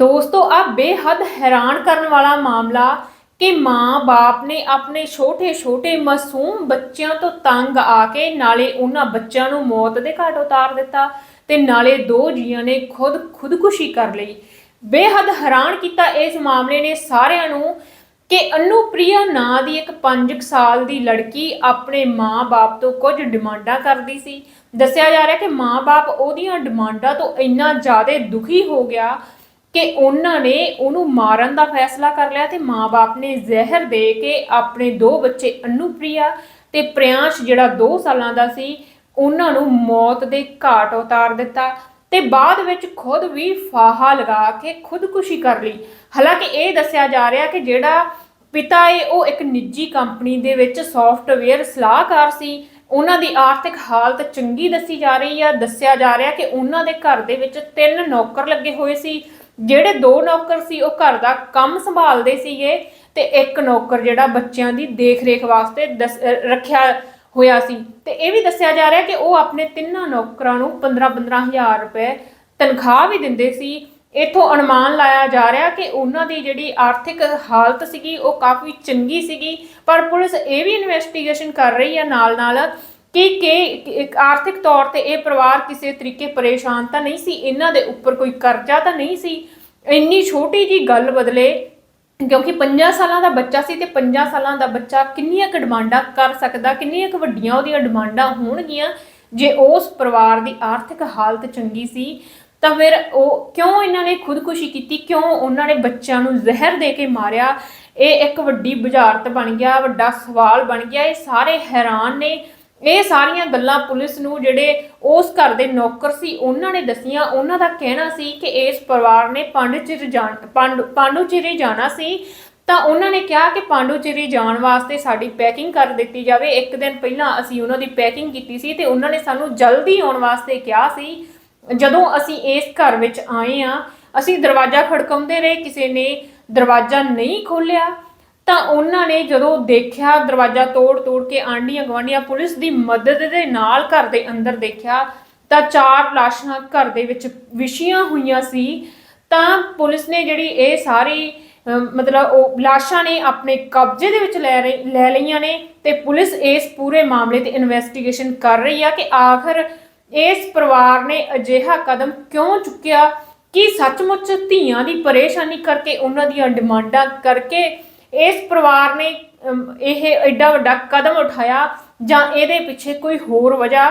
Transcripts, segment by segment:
ਦੋਸਤੋ ਆ ਬੇਹੱਦ ਹੈਰਾਨ ਕਰਨ ਵਾਲਾ ਮਾਮਲਾ ਕਿ ਮਾਂ-ਬਾਪ ਨੇ ਆਪਣੇ ਛੋਟੇ-ਛੋਟੇ ਮਾਸੂਮ ਬੱਚਿਆਂ ਤੋਂ ਤੰਗ ਆ ਕੇ ਨਾਲੇ ਉਹਨਾਂ ਬੱਚਿਆਂ ਨੂੰ ਮੌਤ ਦੇ ਘਾਟ ਉਤਾਰ ਦਿੱਤਾ ਤੇ ਨਾਲੇ ਦੋ ਜੀਆਂ ਨੇ ਖੁਦ ਖੁਦਕੁਸ਼ੀ ਕਰ ਲਈ। ਬੇਹੱਦ ਹੈਰਾਨ ਕੀਤਾ ਇਸ ਮਾਮਲੇ ਨੇ ਸਾਰਿਆਂ ਨੂੰ ਕਿ ਅਨੁਪ੍ਰਿਆ ਨਾਂ ਦੀ ਇੱਕ 5 ਸਾਲ ਦੀ ਲੜਕੀ ਆਪਣੇ ਮਾਂ-ਬਾਪ ਤੋਂ ਕੁਝ ਡਿਮਾਂਡਾਂ ਕਰਦੀ ਸੀ। ਦੱਸਿਆ ਜਾ ਰਿਹਾ ਕਿ ਮਾਂ-ਬਾਪ ਉਹਦੀਆਂ ਡਿਮਾਂਡਾਂ ਤੋਂ ਇੰਨਾ ਜ਼ਿਆਦਾ ਦੁਖੀ ਹੋ ਗਿਆ ਕਿ ਉਹਨਾਂ ਨੇ ਉਹਨੂੰ ਮਾਰਨ ਦਾ ਫੈਸਲਾ ਕਰ ਲਿਆ ਤੇ ਮਾਂ-ਬਾਪ ਨੇ ਜ਼ਹਿਰ ਦੇ ਕੇ ਆਪਣੇ ਦੋ ਬੱਚੇ ਅਨੁਪ੍ਰਿਆ ਤੇ ਪ੍ਰਿਆੰਸ਼, ਜਿਹੜਾ 2 ਸਾਲਾਂ ਦਾ ਸੀ, ਉਹਨਾਂ ਨੂੰ ਮੌਤ ਦੇ ਘਾਟ ਉਤਾਰ ਦਿੱਤਾ ਤੇ ਬਾਅਦ ਵਿੱਚ ਖੁਦ ਵੀ ਫਾਹਾ ਲਗਾ ਕੇ ਖੁਦਕੁਸ਼ੀ ਕਰ ਲਈ। ਹਾਲਾਂਕਿ ਇਹ ਦੱਸਿਆ ਜਾ ਰਿਹਾ ਕਿ ਜਿਹੜਾ ਪਿਤਾ ਏ, ਉਹ ਇੱਕ ਨਿੱਜੀ ਕੰਪਨੀ ਦੇ ਵਿੱਚ ਸੌਫਟਵੇਅਰ ਸਲਾਹਕਾਰ ਸੀ। ਉਹਨਾਂ ਦੀ ਆਰਥਿਕ ਹਾਲਤ ਚੰਗੀ ਦੱਸੀ ਜਾ ਰਹੀ ਆ। ਦੱਸਿਆ ਜਾ ਰਿਹਾ ਕਿ ਉਹਨਾਂ ਦੇ ਘਰ ਦੇ ਵਿੱਚ ਤਿੰਨ ਨੌਕਰ ਲੱਗੇ ਹੋਏ ਸੀ। ਜਿਹੜੇ ਦੋ ਨੌਕਰ ਸੀ, ਉਹ ਘਰ ਦਾ ਕੰਮ ਸੰਭਾਲਦੇ ਸੀਗੇ ਤੇ ਇੱਕ ਨੌਕਰ ਜਿਹੜਾ ਬੱਚਿਆਂ ਦੀ ਦੇਖ-ਰੇਖ ਵਾਸਤੇ ਦਸ- ਰੱਖਿਆ ਹੋਇਆ ਸੀ। ਤੇ ਇਹ ਵੀ ਦੱਸਿਆ ਜਾ ਰਿਹਾ ਕਿ ਉਹ ਆਪਣੇ ਤਿੰਨਾਂ ਨੌਕਰਾਂ ਨੂੰ 15-15 ਹਜ਼ਾਰ ਰੁਪਏ ਤਨਖਾਹ ਵੀ ਦਿੰਦੇ ਸੀ। ਇਥੋਂ ਅਨੁਮਾਨ ਲਾਇਆ ਜਾ ਰਿਹਾ ਕਿ ਉਹਨਾਂ ਦੀ ਜਿਹੜੀ ਆਰਥਿਕ ਹਾਲਤ ਸੀਗੀ, ਉਹ ਕਾਫੀ ਚੰਗੀ ਸੀਗੀ। ਪਰ ਪੁਲਿਸ ਇਹ ਵੀ ਇਨਵੈਸਟੀਗੇਸ਼ਨ ਕਰ ਰਹੀ ਹੈ ਨਾਲ-ਨਾਲ ਕਿ ਕਿ ਆਰਥਿਕ ਤੌਰ ਤੇ ਇਹ ਪਰਿਵਾਰ ਕਿਸੇ ਤਰੀਕੇ ਪਰੇਸ਼ਾਨ ਤਾਂ ਨਹੀਂ ਸੀ, ਇਹਨਾਂ ਦੇ ਉੱਪਰ ਕੋਈ ਕਰਜ਼ਾ ਤਾਂ ਨਹੀਂ ਸੀ। ਇੰਨੀ ਛੋਟੀ ਜੀ ਗੱਲ ਬਦਲੇ ਕਿਉਂਕਿ 5 ਸਾਲਾਂ ਦਾ ਬੱਚਾ ਸੀ ਤੇ 5 ਸਾਲਾਂ ਦਾ ਬੱਚਾ ਕਿੰਨੀਆਂ ਕੁ ਡਿਮਾਂਡਾਂ ਕਰ ਸਕਦਾ, ਕਿੰਨੀਆਂ ਕੁ ਵੱਡੀਆਂ ਉਹਦੀਆਂ ਡਿਮਾਂਡਾਂ ਹੋਣਗੀਆਂ। ਜੇ ਉਸ ਪਰਿਵਾਰ ਦੀ ਆਰਥਿਕ ਹਾਲਤ ਚੰਗੀ ਸੀ, ਤਾਂ ਫਿਰ ਉਹ ਕਿਉਂ ਇਹਨਾਂ ਨੇ ਖੁਦਕੁਸ਼ੀ ਕੀਤੀ, ਕਿਉਂ ਉਹਨਾਂ ਨੇ ਬੱਚਿਆਂ ਨੂੰ ਜ਼ਹਿਰ ਦੇ ਕੇ ਮਾਰਿਆ? ਇਹ ਇੱਕ ਵੱਡੀ ਬੁਝਾਰਤ ਬਣ ਗਿਆ, ਵੱਡਾ ਸਵਾਲ ਬਣ ਗਿਆ। ਇਹ ਸਾਰੇ ਹੈਰਾਨ ਨੇ। ਇਹ ਸਾਰੀਆਂ ਗੱਲਾਂ ਪੁਲਿਸ ਨੂੰ ਜਿਹੜੇ ਉਸ ਘਰ ਦੇ ਨੌਕਰ ਸੀ, ਉਹਨਾਂ ਨੇ ਦੱਸੀਆਂ। ਉਹਨਾਂ ਦਾ ਕਹਿਣਾ ਸੀ ਕਿ ਇਸ ਪਰਿਵਾਰ ਨੇ ਪਾਂਡੂਚੇਰੀ ਜਾਣ, ਪਾਂਡੂ, ਪਾਂਡੂਚੇਰੀ ਜਾਣਾ ਸੀ। ਤਾਂ ਉਹਨਾਂ ਨੇ ਕਿਹਾ ਕਿ ਪਾਂਡੂਚੇਰੀ ਜਾਣ ਵਾਸਤੇ ਸਾਡੀ ਪੈਕਿੰਗ ਕਰ ਦਿੱਤੀ ਜਾਵੇ। ਇੱਕ ਦਿਨ ਪਹਿਲਾਂ ਅਸੀਂ ਉਹਨਾਂ ਦੀ ਪੈਕਿੰਗ ਕੀਤੀ ਸੀ ਤੇ ਉਹਨਾਂ ਨੇ ਸਾਨੂੰ ਜਲਦੀ ਆਉਣ ਵਾਸਤੇ ਕਿਹਾ ਸੀ। ਜਦੋਂ ਅਸੀਂ ਇਸ ਘਰ ਵਿੱਚ ਆਏ ਆ ਅਸੀਂ ਦਰਵਾਜ਼ਾ ਖੜਕਾਉਂਦੇ ਰਹੇ। ਕਿਸੇ ਨੇ ਦਰਵਾਜ਼ਾ ਨਹੀਂ ਖੋਲ੍ਹਿਆ। ਤਾਂ ਉਹਨਾਂ ਨੇ ਜਦੋਂ ਦੇਖਿਆ, ਦਰਵਾਜ਼ਾ ਤੋੜ-ਤੋੜ ਕੇ ਆਂਡੀਆਂ ਗਵਾਂਡੀਆਂ ਪੁਲਿਸ ਦੀ ਮਦਦ ਦੇ ਨਾਲ ਘਰ ਦੇ ਅੰਦਰ ਦੇਖਿਆ, ਤਾਂ ਚਾਰ ਲਾਸ਼ਾਂ ਘਰ ਦੇ ਵਿੱਚ ਵਿਛੀਆਂ ਹੋਈਆਂ ਸੀ। ਤਾਂ ਪੁਲਿਸ ਨੇ ਜਿਹੜੀ ਇਹ ਸਾਰੀ ਮਤਲਬ ਉਹ ਲਾਸ਼ਾਂ ਨੇ ਆਪਣੇ ਕਬਜ਼ੇ ਦੇ ਵਿੱਚ ਲੈ ਰਹੀ- ਲੈ ਲਈਆਂ ਨੇ ਤੇ ਪੁਲਿਸ ਇਸ ਪੂਰੇ ਮਾਮਲੇ ਤੇ ਇਨਵੈਸਟੀਗੇਸ਼ਨ ਕਰ ਰਹੀ ਆ ਕਿ ਆਖਰ ਇਸ ਪਰਿਵਾਰ ਨੇ ਅਜਿਹਾ ਕਦਮ ਕਿਉਂ ਚੁੱਕਿਆ ਕਿ ਸੱਚਮੁੱਚ ਧੀਆਂ ਦੀ ਪਰੇਸ਼ਾਨੀ ਕਰਕੇ ਉਹਨਾਂ ਦੀਆਂ ਡਿਮਾਂਡਾਂ ਕਰਕੇ ਇਸ ਪਰਿਵਾਰ ਨੇ ਇਹ ਐਡਾ ਵੱਡਾ ਕਦਮ ਉਠਾਇਆ ਜਾਂ ਇਹਦੇ ਪਿੱਛੇ ਕੋਈ ਹੋਰ ਵਜ੍ਹਾ,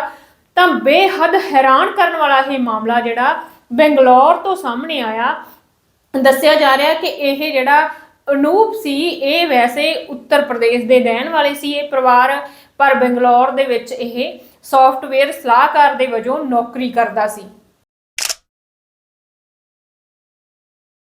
ਤਾਂ ਬੇਹੱਦ ਹੈਰਾਨ ਕਰਨ ਵਾਲਾ ਇਹ ਮਾਮਲਾ ਜਿਹੜਾ ਬੰਗਲੌਰ ਤੋਂ ਸਾਹਮਣੇ ਆਇਆ। ਦੱਸਿਆ ਜਾ ਰਿਹਾ ਕਿ ਇਹ ਜਿਹੜਾ ਅਨੂਪ ਸੀ, ਇਹ ਵੈਸੇ ਉੱਤਰ ਪ੍ਰਦੇਸ਼ ਦੇ ਰਹਿਣ ਵਾਲੇ ਸੀ, ਇਹ ਪਰਿਵਾਰ, ਪਰ ਬੰਗਲੌਰ ਦੇ ਵਿੱਚ ਇਹ ਸੌਫਟਵੇਅਰ ਸਲਾਹਕਾਰ ਦੇ ਵਜੋਂ ਨੌਕਰੀ ਕਰਦਾ ਸੀ।